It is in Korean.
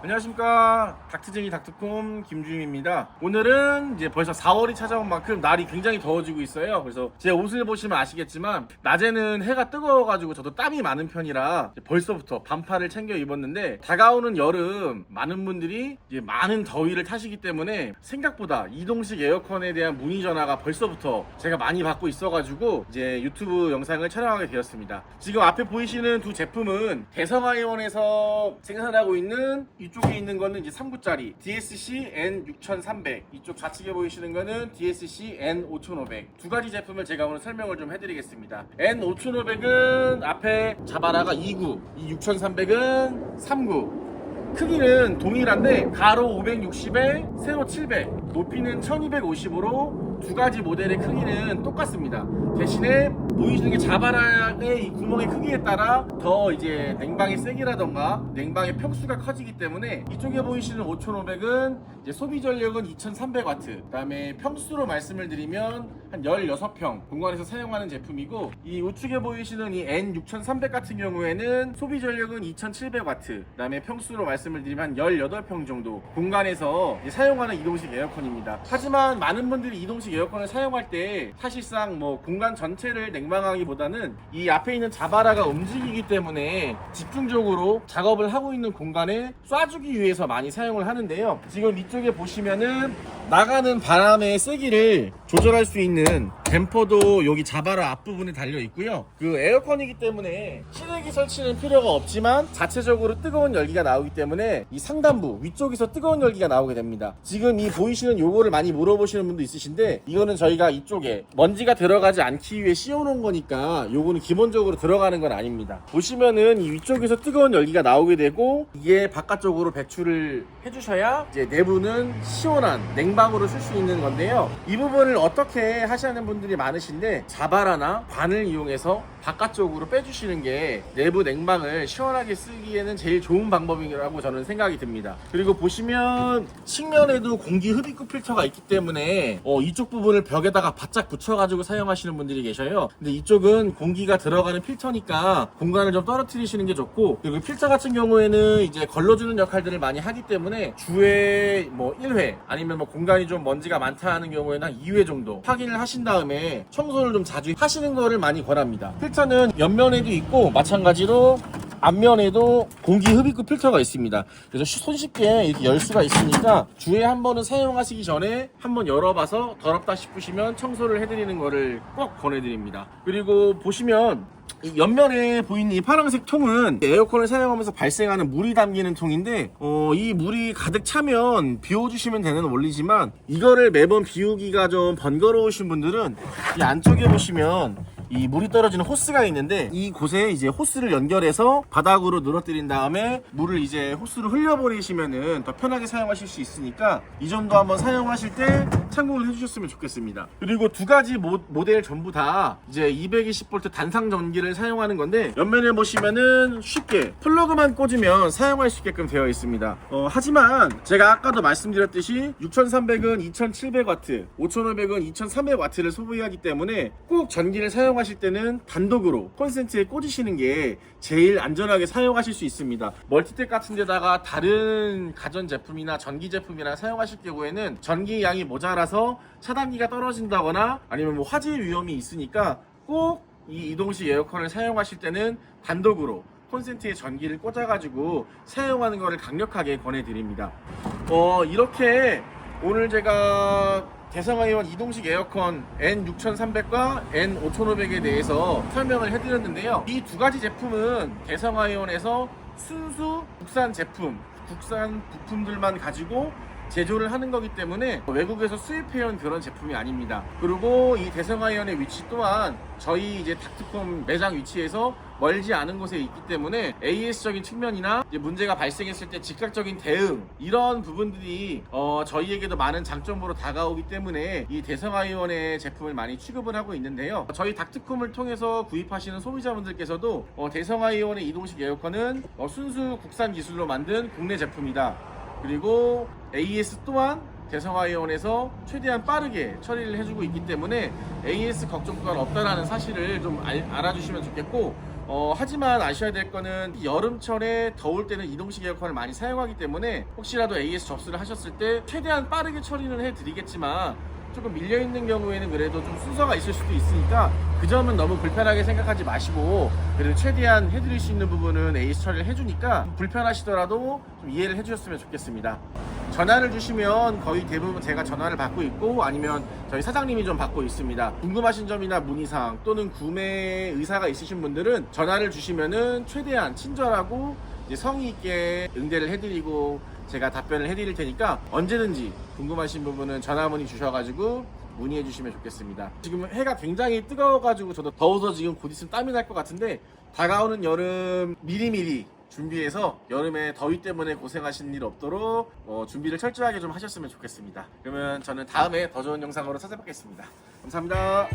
안녕하십니까. 닥트쟁이 닥트콤 김주임입니다. 오늘은 이제 벌써 4월이 찾아온 만큼 날이 굉장히 더워지고 있어요. 그래서 제 옷을 보시면 아시겠지만 낮에는 해가 뜨거워가지고 저도 땀이 많은 편이라 벌써부터 반팔을 챙겨 입었는데 다가오는 여름 많은 분들이 이제 많은 더위를 타시기 때문에 생각보다 이동식 에어컨에 대한 문의 전화가 벌써부터 제가 많이 받고 있어가지고 이제 유튜브 영상을 촬영하게 되었습니다. 지금 앞에 보이시는 두 제품은 대성아이원에서 생산하고 있는 이쪽에 있는 거는 이제 3구짜리. DSC N6300 이쪽 좌측에 보이시는 거는 DSC N5500 두 가지 제품을 제가 오늘 설명을 좀 해드리겠습니다. N5500은 앞에 자바라가 2구 이 6300은 3구. 크기는 동일한데 가로 560에 세로 700 높이는 1250으로 두 가지 모델의 크기는 똑같습니다. 대신에 보이시는 게 자바라의 이 구멍의 크기에 따라 더 이제 냉방의 세기라던가 냉방의 평수가 커지기 때문에 이쪽에 보이시는 5500은 이제 소비 전력은 2300W 그 다음에 평수로 말씀을 드리면 한 16평 공간에서 사용하는 제품이고 이 우측에 보이시는 이 N6300 같은 경우에는 소비 전력은 2700W 그 다음에 평수로 말씀을 드리면 한 18평 정도 공간에서 사용하는 이동식 에어컨입니다. 하지만 많은 분들이 이동식 에어컨을 사용할 때 사실상 뭐 공간 전체를 냉방하기보다는 이 앞에 있는 자바라가 움직이기 때문에 집중적으로 작업을 하고 있는 공간에 쏴주기 위해서 많이 사용을 하는데요 지금 이쪽에 보시면은 나가는 바람의 세기를 조절할 수 있는 댐퍼도 여기 자바라 앞부분에 달려 있고요. 그 에어컨이기 때문에 실외기 설치는 필요가 없지만 자체적으로 뜨거운 열기가 나오기 때문에 이 상단부 위쪽에서 뜨거운 열기가 나오게 됩니다. 지금 이 보이시는 요거를 많이 물어보시는 분도 있으신데 이거는 저희가 이쪽에 먼지가 들어가지 않기 위해 씌워놓은 거니까 요거는 기본적으로 들어가는 건 아닙니다. 보시면은 이 위쪽에서 뜨거운 열기가 나오게 되고 이게 바깥쪽으로 배출을 해주셔야 이제 내부는 시원한 냉방으로 쓸 수 있는 건데요. 이 부분을 어떻게 하시는 분들이 많으신데 자바라나 관을 이용해서 바깥쪽으로 빼주시는 게 내부 냉방을 시원하게 쓰기에는 제일 좋은 방법이라고 저는 생각이 듭니다. 그리고 보시면 측면에도 공기 흡입구 필터가 있기 때문에 어, 이쪽 부분을 벽에다가 바짝 붙여가지고 사용하시는 분들이 계셔요. 근데 이쪽은 공기가 들어가는 필터니까 공간을 좀 떨어뜨리시는 게 좋고 그리고 필터 같은 경우에는 이제 걸러주는 역할들을 많이 하기 때문에 주에 뭐 1회 아니면 뭐 공간이 좀 먼지가 많다 하는 경우에는 한 2회 정도 확인을 하신 다음에 청소를 좀 자주 하시는 거를 많이 권합니다. 필터는 옆면에도 있고 마찬가지로 앞면에도 공기 흡입구 필터가 있습니다. 그래서 쉬- 손쉽게 이렇게 열 수가 있으니까 주에 한 번은 사용하시기 전에 한번 열어봐서 더럽다 싶으시면 청소를 해드리는 거를 꼭 권해드립니다. 그리고 보시면 이 옆면에 보이는 이 파란색 통은 에어컨을 사용하면서 발생하는 물이 담기는 통인데 어, 이 물이 가득 차면 비워주시면 되는 원리지만 이거를 매번 비우기가 좀 번거로우신 분들은 이 안쪽에 보시면 이 물이 떨어지는 호스가 있는데 이 곳에 이제 호스를 연결해서 바닥으로 늘어뜨린 다음에 물을 이제 호스로 흘려버리시면은 더 편하게 사용하실 수 있으니까 이 점도 한번 사용하실 때 참고를 해주셨으면 좋겠습니다. 그리고 두 가지 모, 모델 전부 다 이제 220V 단상 전기를 사용하는 건데 옆면에 보시면은 쉽게 플러그만 꽂으면 사용할 수 있게끔 되어 있습니다. 어, 하지만 제가 아까도 말씀드렸듯이 6300은 2700W, 5500은 2300W를 소비하기 때문에 꼭 전기를 사용 하실 때는 단독으로 콘센트에 꽂으시는 게 제일 안전하게 사용하실 수 있습니다. 멀티탭 같은 데다가 다른 가전 제품이나 전기 제품이나 사용하실 경우에는 전기 양이 모자라서 차단기가 떨어진다거나 아니면 뭐 화재 위험이 있으니까 꼭 이 이동식 에어컨을 사용하실 때는 단독으로 콘센트에 전기를 꽂아가지고 사용하는 것을 강력하게 권해드립니다. 어, 이렇게 오늘 제가 대성아이원 이동식 에어컨 N6300과 N5500에 대해서 설명을 해드렸는데요. 이 두 가지 제품은 대성아이원에서 순수 국산 제품, 국산 부품들만 가지고 제조를 하는 거기 때문에 외국에서 수입해온 그런 제품이 아닙니다. 그리고 이 대성아이언의 위치 또한 저희 이제 닥트콤 매장 위치에서 멀지 않은 곳에 있기 때문에 AS적인 측면이나 문제가 발생했을 때 즉각적인 대응 이런 부분들이 어, 저희에게도 많은 장점으로 다가오기 때문에 이 대성아이원의 제품을 많이 취급을 하고 있는데요. 저희 닥트콤을 통해서 구입하시는 소비자분들께서도 어, 대성아이원의 이동식 에어컨은 어, 순수 국산 기술로 만든 국내 제품이다. 그리고 AS 또한 대성아이온에서 최대한 빠르게 처리를 해주고 있기 때문에 AS 걱정 또한 없다라는 사실을 좀 알, 알아주시면 좋겠고 어, 하지만 아셔야 될 거는 이 여름철에 더울 때는 이동식 에어컨을 많이 사용하기 때문에 혹시라도 AS 접수를 하셨을 때 최대한 빠르게 처리는 해드리겠지만 조금 밀려 있는 경우에는 그래도 좀 순서가 있을 수도 있으니까 그 점은 너무 불편하게 생각하지 마시고 그래도 최대한 해드릴 수 있는 부분은 AS 처리를 해주니까 좀 불편하시더라도 좀 이해를 해주셨으면 좋겠습니다. 전화를 주시면 거의 대부분 제가 전화를 받고 있고 아니면 저희 사장님이 좀 받고 있습니다. 궁금하신 점이나 문의사항 또는 구매 의사가 있으신 분들은 전화를 주시면은 최대한 친절하고 성의 있게 응대를 해드리고 제가 답변을 해드릴 테니까 언제든지 궁금하신 부분은 전화 문의 주셔가지고 문의해 주시면 좋겠습니다. 지금 해가 굉장히 뜨거워가지고 저도 더워서 지금 곧 있으면 땀이 날 것 같은데 다가오는 여름 미리미리 준비해서 여름에 더위 때문에 고생하시는 일 없도록 어, 준비를 철저하게 좀 하셨으면 좋겠습니다. 그러면 저는 다음에 더 좋은 영상으로 찾아뵙겠습니다. 감사합니다.